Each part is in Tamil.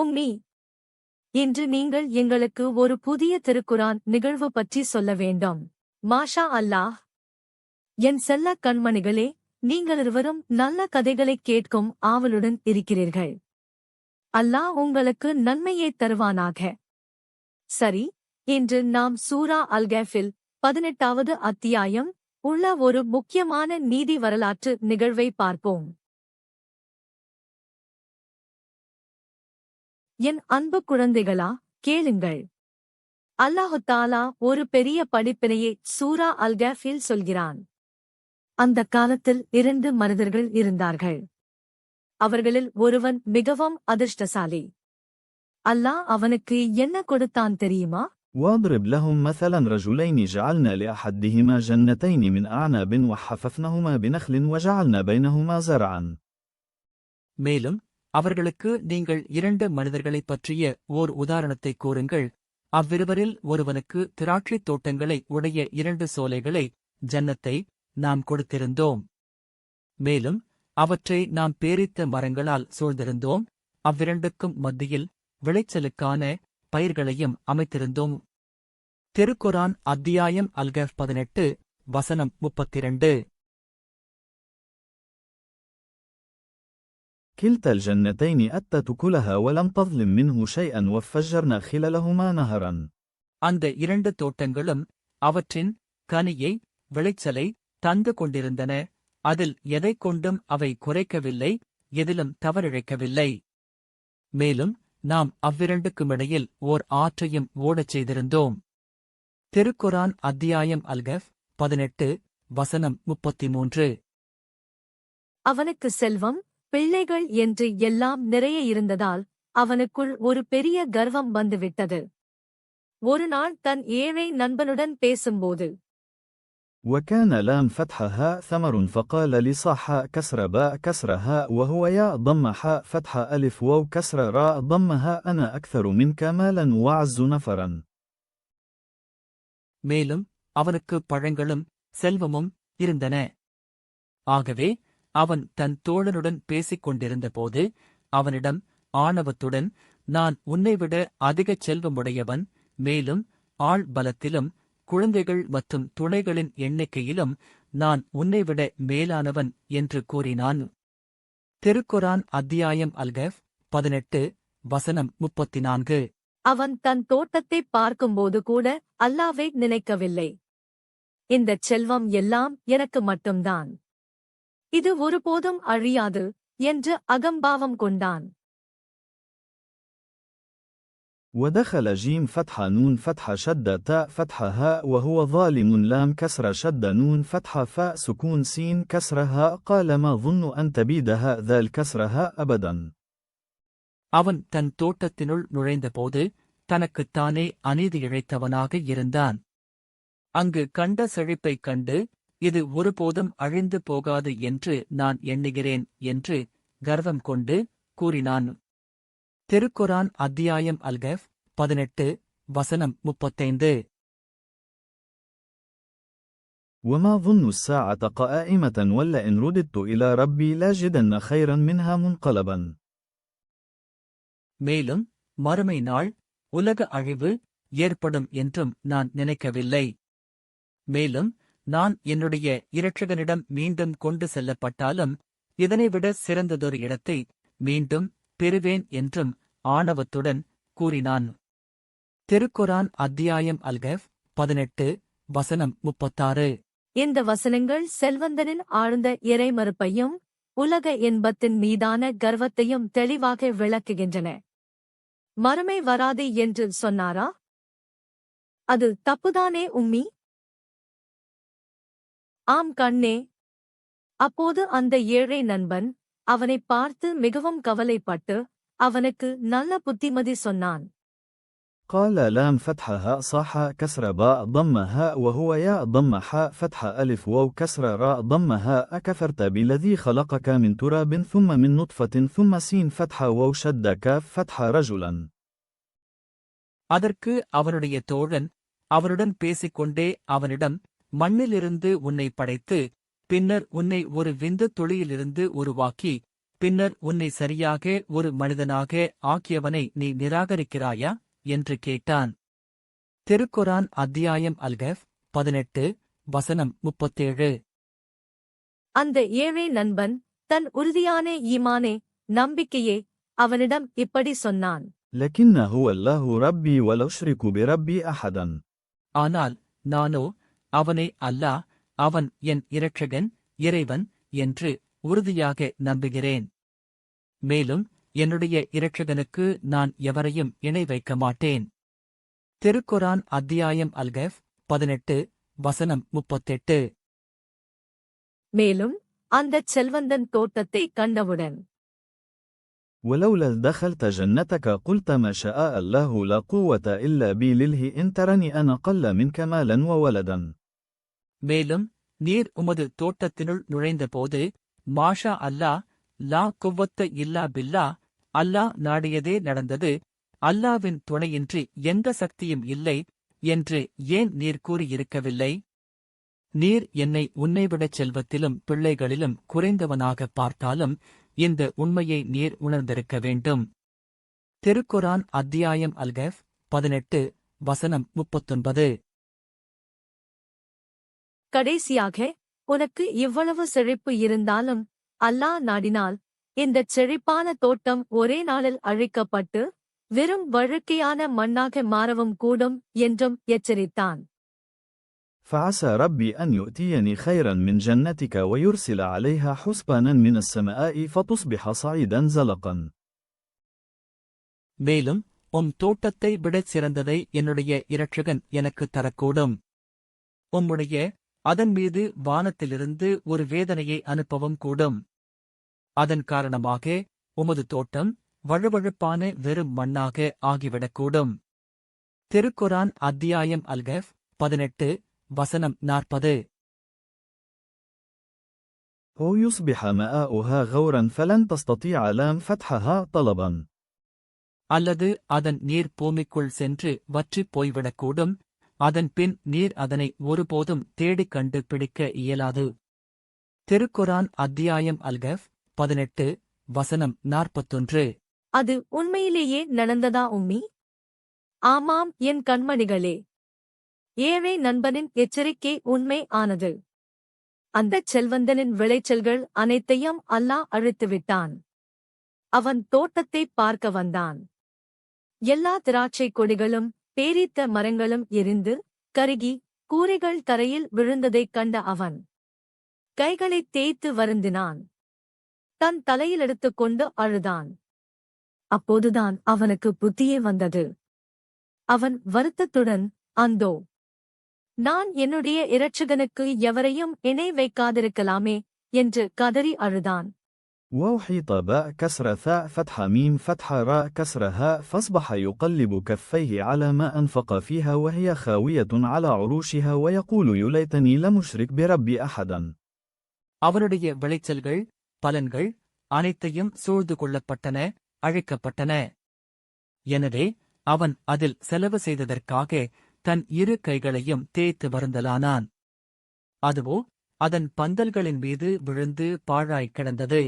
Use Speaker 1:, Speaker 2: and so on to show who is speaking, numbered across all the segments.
Speaker 1: உம்மி இன்று நீங்கள் எங்களுக்கு ஒரு புதிய திருக்குரான் நிகழ்வு பற்றி சொல்ல வேண்டும். மாஷா அல்லாஹ். என் செல்ல கண்மணிகளே நீங்கள் இருவரும் நல்ல கதைகளைக் கேட்கும் ஆவலுடன் இருக்கிறீர்கள். அல்லாஹ் உங்களுக்கு நன்மையைத் தருவானாக. சரி இன்று நாம் சூரா அல்கேஃபில் பதினெட்டாவது அத்தியாயம் உள்ள ஒரு முக்கியமான நீதி வரலாற்று நிகழ்வை பார்ப்போம். என் அன்பு குழந்தைகளா கேளுங்கள் அல்லாஹு தாலா ஒரு பெரிய படிப்பினையை சூரா அல்கேஃபில் சொல்கிறான் அந்த காலத்தில் இரண்டு மனிதர்கள் இருந்தார்கள் அவர்களில் ஒருவன் மிகவும் அதிர்ஷ்டசாலி அல்லாஹ் அவனுக்கு என்ன கொடுத்தான் தெரியுமா
Speaker 2: واضرب لهم مثلا رجلين جعلنا لأحدهما جنتين من أعناب وحففنهما بنخل وجعلنا بينهما زرعا
Speaker 3: மேலும் அவர்களுக்கு நீங்கள் இரண்டு மனிதர்களைப் பற்றிய ஓர் உதாரணத்தைக் கூறுங்கள். அவ்விருவரில் ஒருவனுக்கு திராட்சைத் தோட்டங்களை உடைய இரண்டு சோலைகளை ஜன்னத்தை நாம் கொடுத்திருந்தோம். மேலும் அவற்றை நாம் பேரித்த மரங்களால் சூழ்ந்திருந்தோம். அவ்விரண்டுக்கும் மத்தியில் விளைச்சலுக்கான பயிர்களையும் அமைத்திருந்தோம். திருக்குரான் அத்தியாயம் அல்கஃப் பதினெட்டு வசனம் முப்பத்திரண்டு.
Speaker 2: كلتا الجنتين أتت كلها ولم تظلم منه شيئا وفجرنا خلالهما نهرا
Speaker 3: அந்த இரண்டு தோட்டங்களும் அவற்றின் கனியை விளைச்சலை தந்து கொண்டிருந்தன அதில் எதைக் கொண்டும் அவை குறைக்கவில்லை எதிலும் தவறிழைக்கவில்லை மேலும் நாம் அவ்விரண்டுக்குமிடையில் ஓர் ஆற்றையும் ஓடச் செய்திருந்தோம் திருக்குரான் அத்தியாயம் அல்கஃப் பதினெட்டு வசனம் முப்பத்தி மூன்று
Speaker 1: அவனுக்கு செல்வம் பிள்ளைகள் என்று எல்லாம் நிறைய இருந்ததால் அவனுக்குள் ஒரு பெரிய கர்வம் வந்துவிட்டது ஒரு நாள் தன் ஏழை நண்பனுடன் பேசும்போது
Speaker 2: وكان لام فتح هاء ثمر فقال لصاح كسر باء كسر هاء وهو ياء ضم حاء فتح ألف واو كسر راء ضم هاء أنا أكثر منك مالا وأعز نفرا
Speaker 3: மேலும் அவனுக்கு பழங்களும் செல்வமும் இருந்தன ஆகவே அவன் தன் தோழனுடன் பேசிக் கொண்டிருந்தபோது அவனிடம் ஆணவத்துடன் நான் உன்னைவிட அதிகச் செல்வமுடையவன் மேலும் ஆள் பலத்திலும் குழந்தைகள் மற்றும் துணைகளின் எண்ணிக்கையிலும் நான் உன்னைவிட மேலானவன் என்று கூறினான். திருக்குரான் அத்தியாயம் அல்கஃப் பதினெட்டு வசனம் முப்பத்தி நான்கு
Speaker 1: அவன் தன் தோட்டத்தை பார்க்கும்போது கூட அல்லாவை நினைக்கவில்லை. இந்தச் செல்வம் எல்லாம் எனக்கு மட்டும்தான். இது ஒருபோதும் அழியாது என்று அகம்பாவம் கொண்டான்
Speaker 2: ودخل جيم فتح نون فتح شد تاء فتح هاء وهو ظالم لام كسر شد نون فتح فاء سكون سين كسر هاء قال ما ظن أن تبيد هاء ذا الكسر هاء أبدا
Speaker 3: அவன் தன் தோட்டத்தினுள் நுழைந்தபோது தனக்குத்தானே அநீதி இழைத்தவனாக இருந்தான் அங்கு கண்ட செழிப்பைக் கண்டு இது ஒருபோதும் அழிந்து போகாது என்று நான் எண்ணுகிறேன் என்று கர்வம் கொண்டு கூறினான் திருக்குரான் அத்தியாயம் அல்கஃப் பதினெட்டு வசனம் முப்பத்தைந்து
Speaker 2: وما ظن الساعة قائمة ولئن رددت إلى ربي لاجدن خيرا منها منقلبا
Speaker 3: மேலும் மறுமை நாள் உலக அழிவு ஏற்படும் என்றும் நான் நினைக்கவில்லை மேலும் நான் என்னுடைய இரட்சகனிடம் மீண்டும் கொண்டு செல்லப்பட்டாலும் இதனைவிட சிறந்ததொரு இடத்தை மீண்டும் பெறுவேன் என்றும் ஆணவத்துடன் கூறினான். திருக்குரான் அத்தியாயம் அல்கஃப் பதினெட்டு வசனம் முப்பத்தாறு.
Speaker 1: இந்த வசனங்கள் செல்வந்தனின் ஆழ்ந்த இறைமறுப்பையும் உலக இன்பத்தின் மீதான கர்வத்தையும் தெளிவாக விளக்குகின்றன. மறுமை வராது என்று சொன்னாரா? அது தப்புதானே உம்மி? ஆம் கண்ணே அப்போது அந்த ஏழை நண்பன் அவனைப் பார்த்து மிகவும் கவலைப்பட்டு அவனுக்கு நல்ல புத்திமதி சொன்னான்
Speaker 2: قال لام فتح هاء صاح كسر باء ضم هاء وهو ياء ضم حاء فتح ألف واو كسر راء ضم هاء أكفرت بالذي خلقك من تراب ثم من نطفة ثم سين فتح واو شد كاف فتح رجلا
Speaker 3: அதற்கு அவனுடைய தோழன் அவனுடன் பேசிக்கொண்டே அவனிடம் மண்ணிலிருந்து உன்னை படைத்து பின்னர் உன்னை ஒரு விந்து துளியிலிருந்து உருவாக்கி பின்னர் உன்னை சரியாக ஒரு மனிதனாக ஆக்கியவனை நீ நிராகரிக்கிறாயா? என்று கேட்டான். திருக்குரான் அத்தியாயம் அல்கஃப் பதினெட்டு வசனம் முப்பத்தேழு.
Speaker 1: அந்த ஏழை நண்பன் தன் உறுதியானே ஈமானே நம்பிக்கையே அவனிடம் இப்படி சொன்னான்.
Speaker 3: ஆனால் நானோ அவனை அல்லாஹ் அவன் என் இரட்சகன் இறைவன் என்று உறுதியாக நம்புகிறேன் மேலும் என்னுடைய இரட்சகனுக்கு நான் எவரையும் இணை வைக்க மாட்டேன் திருக்குரான் அத்தியாயம் அல்கஃப் பதினெட்டு வசனம் முப்பத்தெட்டு
Speaker 1: மேலும் அந்தச் செல்வந்தன் தோட்டத்தைக் கண்டவுடன்
Speaker 2: ولولا دخلت جنتك قلت ما شاء الله لا قوة إلا بي لله إن ترني أنا قل منك مالا وولدا
Speaker 3: மேலும் நீர் உமது தோட்டத்தினுள் நுழைந்தபோது மாஷா அல்லாஹ் லா குவ்வத்த இல்லா பில்லா அல்லாஹ் நாடியதே நடந்தது அல்லாவின் துணையின்றி எந்த சக்தியும் இல்லை என்று ஏன் நீர் கூறியிருக்கவில்லை? நீர் என்னை உன்னைவிடச் செல்வத்திலும் பிள்ளைகளிலும் குறைந்தவனாகப் பார்த்தாலும் இந்த உண்மையை நீர் உணர்ந்திருக்க வேண்டும். திருக்குரான் அத்தியாயம் அல்கஃப் பதினெட்டு வசனம் முப்பத்தொன்பது.
Speaker 1: கடைசியாக உனக்கு இவ்வளவு செழிப்பு இருந்தாலும் அல்லாஹ் நாடினால் இந்தச் செழிப்பான தோட்டம் ஒரே நாளில் அழிக்கப்பட்டு வெறும் வழுக்கையான மண்ணாக மாறவும் கூடும் என்றும் எச்சரித்தான்
Speaker 2: فعسى ربي أن يؤتيني خيرا من جنتك ويرسل عليها حسبانا من السماء فتصبح صعيدا زلقا
Speaker 3: மேலும் உம் தோட்டத்தை விடச் சிறந்ததை என்னுடைய இரட்சகன் எனக்குத் தரக்கூடும் உம்முடைய அதன் மீது வானத்திலிருந்து ஒரு வேதனையை அனுப்பவும் கூடும் அதன் காரணமாக உமது தோட்டம் வழுவழுப்பான வெறும் மண்ணாக ஆகிவிடக்கூடும் திருக்குரான் அத்தியாயம் அல்கஃப் பதினெட்டு வசனம் நாற்பது
Speaker 2: أو يصبح ماؤها غورا فلن تستطيع لام فتحها طلبا
Speaker 3: அல்லது அதன் நீர் பூமிக்குள் சென்று வற்றிப் போய்விடக்கூடும் அதன் பின் நீர் அதனை ஒருபோதும் தேடிக் கண்டு பிடிக்க இயலாது. திருக்குரான் அத்தியாயம் அல்கஃப் பதினெட்டு வசனம் நாற்பத்தொன்று.
Speaker 1: அது உண்மையிலேயே நடந்ததா உம்மி? ஆமாம் என் கண்மணிகளே. ஏழை நண்பனின் எச்சரிக்கை உண்மை ஆனது. அந்தச் செல்வந்தனின் விளைச்சல்கள் அனைத்தையும் அல்லாஹ் அழித்துவிட்டான். அவன் தோட்டத்தைப் பார்க்க வந்தான். எல்லா திராட்சைக் கொடிகளும் பேரித்த மரங்களும் எரிந்து கருகி கூரைகள் தரையில் விழுந்ததைக் கண்ட அவன். கைகளைத் தேய்த்து வருந்தினான். தன் தலையில் எடுத்துக்கொண்டு அழுதான். அப்போதுதான் அவனுக்கு புத்தியே வந்தது. அவன் வருத்தத்துடன் அந்தோ நான் என்னுடைய இரட்சகனுக்கு எவரையும் இணை வைக்காதிருக்கலாமே என்று கதறி அழுதான்.
Speaker 2: ووحيط باء كسر ثاء فتح ميم فتح راء كسر هاء فاصبح يقلب كفيه على ما أنفق فيها وهي خاوية على عروشها ويقول يليتني لم أشرك بربي أحدا
Speaker 3: அவனுடைய விளைச்சல்கள் பலன்கள் அனைத்தையும் சூழ்ந்து கொள்ளப்பட்டன அழிக்கப்பட்டன எனவே அவன் அதில் செலவு செய்ததற்காக தன் இரு கைகளையும் தேய்த்து வருந்தலானான் அதுவோ அதன் பந்தல்களின் மீது விழுந்து பாழாய்க் கிடந்தது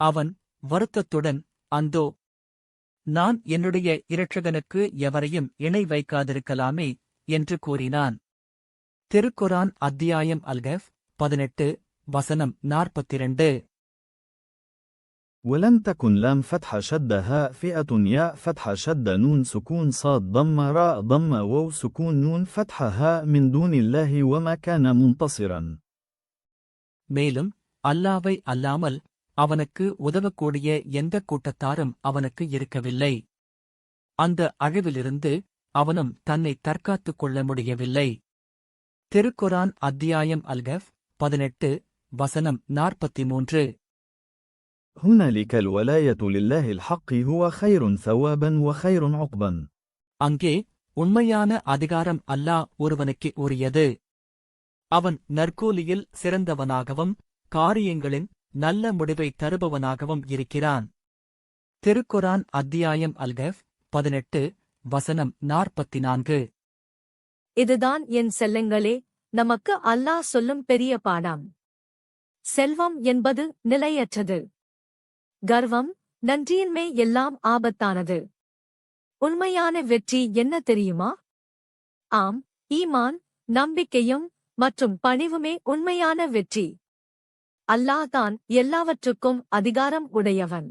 Speaker 3: அவன் வருத்தத்துடன் அந்தோ நான் என்னுடைய இரட்சகனுக்கு எவரையும் இணை வைக்காதிருக்கலாமே என்று கூறினான் திருக்குரான் அத்தியாயம் அல்கஃப் பதினெட்டு வசனம் நாற்பத்திரண்டு
Speaker 2: ولم تكن لام فتح شد هاء فئة ياء فتح شد نون سكون صاد ضم راء ضم واو سكون نون فتح هاء من دون الله وما كان منتصرا
Speaker 3: மேலும் அல்லாவை அல்லாமல் அவனுக்கு உதவக்கூடிய எந்தக் கூட்டத்தாரும் அவனுக்கு இருக்கவில்லை அந்த அழிவிலிருந்து அவனும் தன்னை தற்காத்துக் கொள்ள முடியவில்லை திருக்குரான் அத்தியாயம் அல்கஃப் பதினெட்டு வசனம் நாற்பத்தி மூன்று
Speaker 2: هنالك الولاية لله الحق هو خير ثوابا وخير عقبا
Speaker 3: அங்கே உண்மையான அதிகாரம் அல்லாஹ் ஒருவனுக்கு உரியது அவன் நற்கூலியில் சிறந்தவனாகவும் காரியங்களின் நல்ல முடிவை தருபவனாகவும் இருக்கிறான். திருக்குரான் அத்தியாயம் அல்கஃப் பதினெட்டு வசனம் நாற்பத்தி நான்கு
Speaker 1: இதுதான் என் செல்லங்களே நமக்கு அல்லாஹ் சொல்லும் பெரிய பாடம். செல்வம் என்பது நிலையற்றது. கர்வம் நன்றியின்மை எல்லாம் ஆபத்தானது. உண்மையான வெற்றி என்ன தெரியுமா? ஆம் ஈமான் நம்பிக்கையும் மற்றும் பணிவுமே உண்மையான வெற்றி. அல்லாஹ் தான் எல்லாவற்றுக்கும் அதிகாரம் உடையவன்.